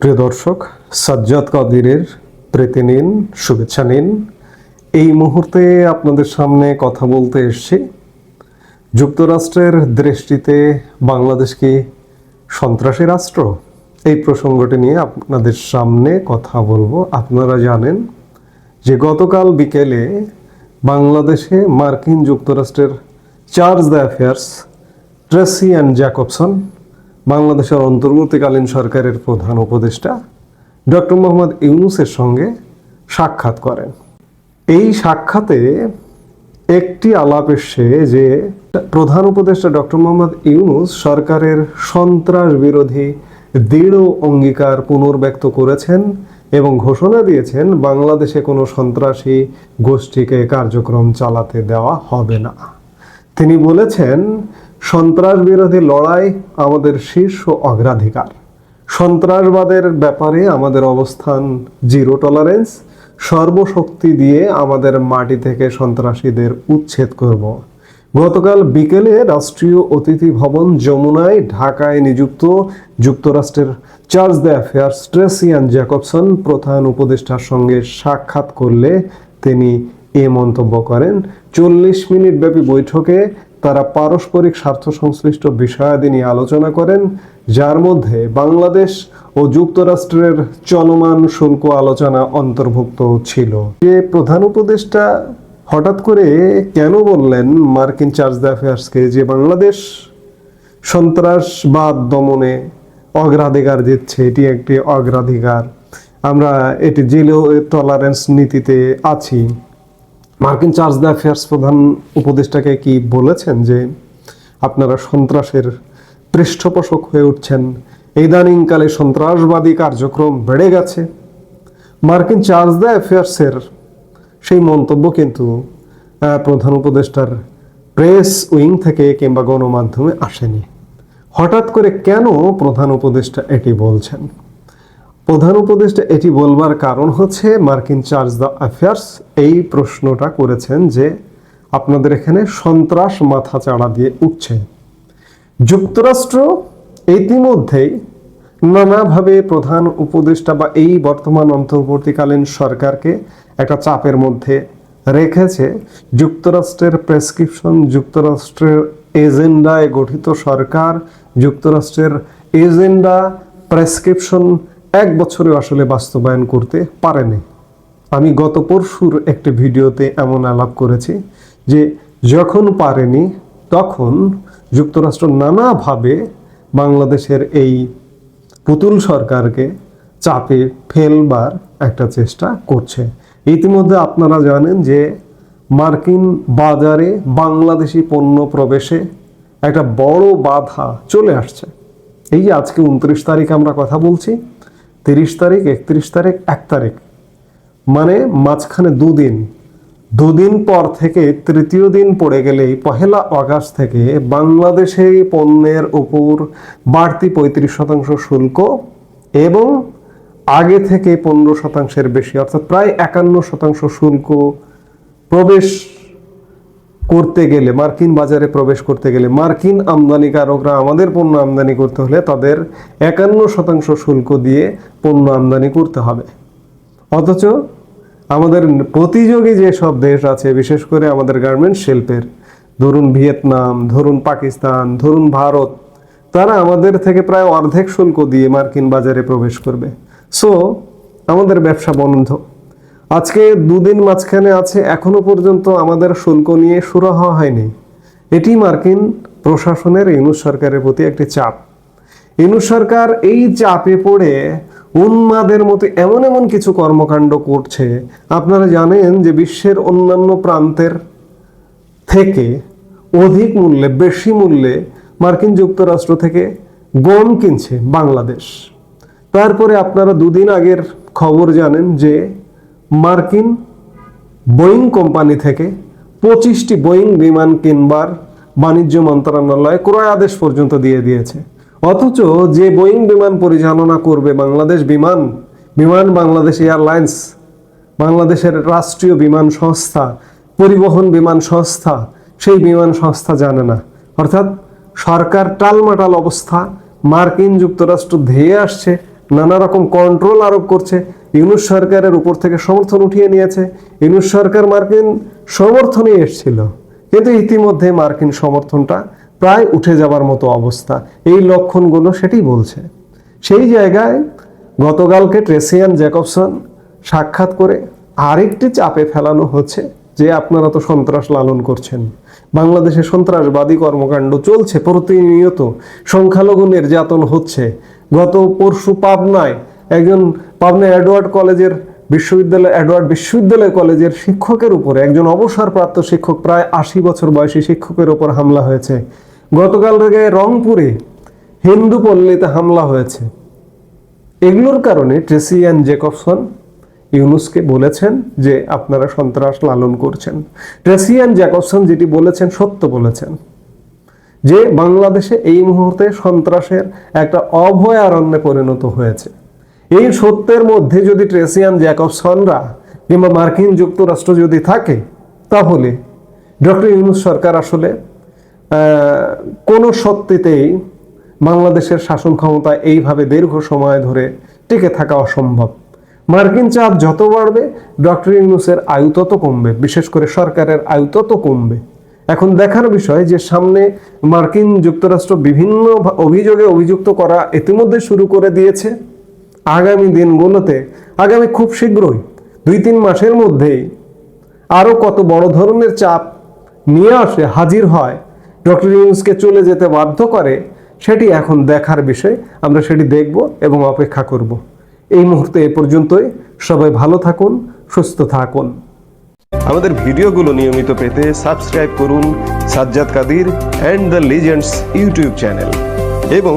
প্রিয় দর্শক, সাজ্জাদ কাদিরের প্রীতি নিন, শুভেচ্ছা নিন। এই মুহূর্তে আপনাদের সামনে কথা বলতে এসছি। যুক্তরাষ্ট্রের দৃষ্টিতে বাংলাদেশ কি সন্ত্রাসী রাষ্ট্র? এই প্রসঙ্গটি নিয়ে আপনাদের সামনে কথা বলব। আপনারা জানেন যে গতকাল বিকেলে বাংলাদেশে মার্কিন যুক্তরাষ্ট্রের charge d'affaires, Tracey Ann Jacobson বাংলাদেশের অন্তর্বর্তীকালীন সরকারের প্রধান উপদেষ্টা ডক্টর মোহাম্মদ ইউনুসের সঙ্গে সাক্ষাৎ করেন। এই সাক্ষাতে একটি আলাপ এসছে যে প্রধান উপদেষ্টা ডক্টর মোহাম্মদ ইউনুস সরকারের সন্ত্রাস বিরোধী দৃঢ় অঙ্গীকার পুনর্ব্যক্ত করেছেন এবং ঘোষণা দিয়েছেন, বাংলাদেশে কোনো সন্ত্রাসী গোষ্ঠীকে কার্যক্রম চালাতে দেওয়া হবে না। তিনি বলেছেন সন্ত্রাস বিরোধী লড়াই আমাদের শীর্ষ অগ্রাধিকার। সন্ত্রাসবাদের ব্যাপারে আমাদের অবস্থান জিরো টলারেন্স। সর্বশক্তি দিয়ে আমাদের মাটি থেকে সন্ত্রাসীদের উচ্ছেদ করব। গতকাল বিকেলে রাষ্ট্রীয় অতিথি ভবন যমুনায় ঢাকায় নিযুক্ত যুক্তরাষ্ট্রের charge d'affaires Tracey Ann Jacobson প্রধান উপদেষ্টার সঙ্গে সাক্ষাৎ করলে তিনি এ মন্তব্য করেন। চল্লিশ মিনিট ব্যাপী বৈঠকে তারা পারস্পরিক স্বার্থ সংশ্লিষ্ট বিষয়াদি নিয়ে আলোচনা করেন, যার মধ্যে বাংলাদেশ ও যুক্তরাষ্ট্রের চলমান শুল্ক আলোচনা অন্তর্ভুক্ত ছিল। যে প্রধান উপদেষ্টা হঠাৎ করে কেন বললেন মার্কিন চার্জ অ্যাফেয়ার্সকে যে বাংলাদেশ সন্ত্রাসবাদ দমনে অগ্রাধিকার দিচ্ছে, এটি একটি অগ্রাধিকার। আমরা এটি জিরো টলারেন্স নীতিতে আছি। মার্কিন চার্জ দ্য অ্যাফেয়ার্স প্রধান উপদেষ্টাকে কি বলেছেন যে আপনারা সন্ত্রাসের পৃষ্ঠপোষক হয়ে উঠছেন? ইদানিংকালে সন্ত্রাসবাদী কার্যক্রম বেড়ে গেছে। মার্কিন চার্জ দ্য অ্যাফেয়ার্সের সেই মন্তব্য কিন্তু প্রধান উপদেষ্টার প্রেস উইং থেকে কিংবা গণমাধ্যমে আসেনি। হঠাৎ করে কেন প্রধান উপদেষ্টা এটি বলছেন? প্রধান উপদেষ্টা এটি বলবার কারণ হচ্ছে মার্কিন চার্জ দ্য অ্যাফেয়ার্স এই প্রশ্নটা করেছেন যে আপনাদের এখানে সন্ত্রাস মাথা চাড়া দিয়ে উঠছে। যুক্তরাষ্ট্র ইতিমধ্যেই নানাভাবে প্রধান উপদেষ্টা বা এই বর্তমান অন্তর্বর্তীকালীন সরকারকে একটা চাপের মধ্যে রেখেছে। যুক্তরাষ্ট্রের প্রেসক্রিপশন, যুক্তরাষ্ট্রের এজেন্ডায় গঠিত সরকার, যুক্তরাষ্ট্রের এজেন্ডা প্রেসক্রিপশন এক বছরে আসলে বাস্তবায়ন করতে পারেনি। আমি গত পরশুর একটি ভিডিওতে এমন আলাপ করেছি যে যখন পারেনি, তখন যুক্তরাষ্ট্র নানাভাবে বাংলাদেশের এই পুতুল সরকারকে চাপে ফেলবার একটা চেষ্টা করছে। ইতিমধ্যে আপনারা জানেন যে মার্কিন বাজারে বাংলাদেশি পণ্য প্রবেশে একটা বড় বাধা চলে আসছে। এই যে আজকে উনত্রিশ তারিখ আমরা কথা বলছি তিরিশ তারিখ, একত্রিশ তারিখ, এক তারিখ। মানে মাঝখানে দুদিন। দুদিন পর থেকে তৃতীয় দিন পড়ে গেলেই পহেলা আগস্ট থেকে বাংলাদেশে পণ্যের উপর বাড়তি পঁয়ত্রিশ শতাংশ শুল্ক এবং আগে থেকে পনেরো শতাংশের বেশি, অর্থাৎ প্রায় একান্ন শতাংশ শুল্ক প্রবেশ করতে গেলে, মার্কিন বাজারে প্রবেশ করতে গেলে মার্কিন আমদানিকারকরা আমাদের পণ্য আমদানি করতে হলে তাদের একান্ন শতাংশ শুল্ক দিয়ে পণ্য আমদানি করতে হবে। অথচ আমাদের প্রতিযোগী যেসব দেশ আছে, বিশেষ করে আমাদের গার্মেন্টস শিল্পের, ধরুন ভিয়েতনাম, ধরুন পাকিস্তান, ধরুন ভারত, তারা আমাদের থেকে প্রায় অর্ধেক শুল্ক দিয়ে মার্কিন বাজারে প্রবেশ করবে। সো আমাদের ব্যবসা বন্ধ। আজকে দুদিন মাঝখানে আছে, এখনও পর্যন্ত আমাদের শুল্ক নিয়ে সুরাহা হয়নি। এটি মার্কিন প্রশাসনের ইউনুস সরকারের প্রতি একটি চাপ। ইউনুস সরকার এই চাপে পড়ে উন্মাদের মতো এমন এমন কিছু কর্মকাণ্ড করছে। আপনারা জানেন যে বিশ্বের অন্যান্য প্রান্তের থেকে অধিক মূল্যে, বেশি মূল্যে মার্কিন যুক্তরাষ্ট্র থেকে গম কিনছে বাংলাদেশ। তারপরে আপনারা দুদিন আগের খবর জানেন যে মার্কিন বোয়িং কোম্পানি থেকে পঁচিশটি বোয়িং বিমান কিনবার বাণিজ্য মন্ত্রণালয় ক্রয় আদেশ পর্যন্ত দিয়ে দিয়েছে। অথচ যে বোয়িং বিমান পরিচালনা করবে বাংলাদেশ বিমান বিমান বাংলাদেশ এয়ারলাইন্স, বাংলাদেশের রাষ্ট্রীয় বিমান সংস্থা, পরিবহন বিমান সংস্থা, সেই বিমান সংস্থা জানে না। অর্থাৎ সরকার টালমাটাল অবস্থা, মার্কিন যুক্তরাষ্ট্র ধেয়ে আসছে, নানা রকম কন্ট্রোল আরোপ করছে ইউনুস সরকারের উপর থেকে সমর্থন উঠিয়ে নিয়েছে। ইউনুস সরকার মার্কিন সমর্থনে এসেছিল। কিন্তু ইতিমধ্যে মার্কিন সমর্থনটা প্রায় উঠে যাবার মতো অবস্থা। এই লক্ষণগুলো সেটি বলছে। সেই জায়গায় গতকালকে ট্রেসিয়ান জ্যাকবসন সাক্ষাৎ করে আরেকটি চাপে ফেলানো হচ্ছে যে আপনারা তো সন্ত্রাস লালন করছেন। বাংলাদেশে সন্ত্রাসবাদী কর্মকাণ্ড চলছে, প্রতিনিয়ত সংখ্যালঘু নির্যাতন হচ্ছে। গত পরশু পাবনায় একজন পাবনা এডওয়ার্ড কলেজের বিশ্ববিদ্যালয় এডওয়ার্ড বিশ্ববিদ্যালয় কলেজের শিক্ষকের উপরে একজন অবসরপ্রাপ্ত শিক্ষক, প্রায় আশি বছর বয়সী শিক্ষকের উপর হামলা হয়েছে। গতকাল থেকে রংপুরে হিন্দু পল্লীতে হামলা হয়েছে। এগুলোর কারণে ট্রেসি অ্যান্ড জেকবসন ইউনুসকে বলেছেন যে আপনারা সন্ত্রাস লালন করছেন। ট্রেসি অ্যান্ড জ্যাকবসন যেটি বলেছেন, সত্য বলেছেন যে বাংলাদেশে এই মুহূর্তে সন্ত্রাসের একটা অভয়ারণ্যে পরিণত হয়েছে। এই সত্যের মধ্যে যদি ট্রেসিয়ান জ্যাকবসনরা কিংবা মার্কিন যুক্তরাষ্ট্র যদি থাকে, তাহলে ডক্টর ইউনুস সরকার আসলে কোনো সত্যিতেই বাংলাদেশের শাসন ক্ষমতা এইভাবে দীর্ঘ সময় ধরে টিকে থাকা অসম্ভব। মার্কিন চাপ যত বাড়বে, ডক্টর ইউনুসের আয়ু তত কমবে, বিশেষ করে সরকারের আয়ু তত কমবে। এখন দেখার বিষয় যে সামনে মার্কিন যুক্তরাষ্ট্র বিভিন্ন অভিযোগে অভিযুক্ত করা ইতিমধ্যে শুরু করে দিয়েছে। আগামী দিনগুলোতে, আগামী খুব শীঘ্রই দুই তিন মাসের মধ্যেই আরও কত বড় ধরনের চাপ নিয়ে আসে, হাজির হয়, ডক্টর ইউনুসকে চলে যেতে বাধ্য করে, সেটি এখন দেখার বিষয়। আমরা সেটি দেখব এবং অপেক্ষা করব। এই মুহূর্তে এ পর্যন্তই। সবাই ভালো থাকুন, সুস্থ থাকুন। আমাদের ভিডিওগুলো নিয়মিত পেতে সাবস্ক্রাইব করুন Sajjad Kadir and the legends YouTube channel. এবং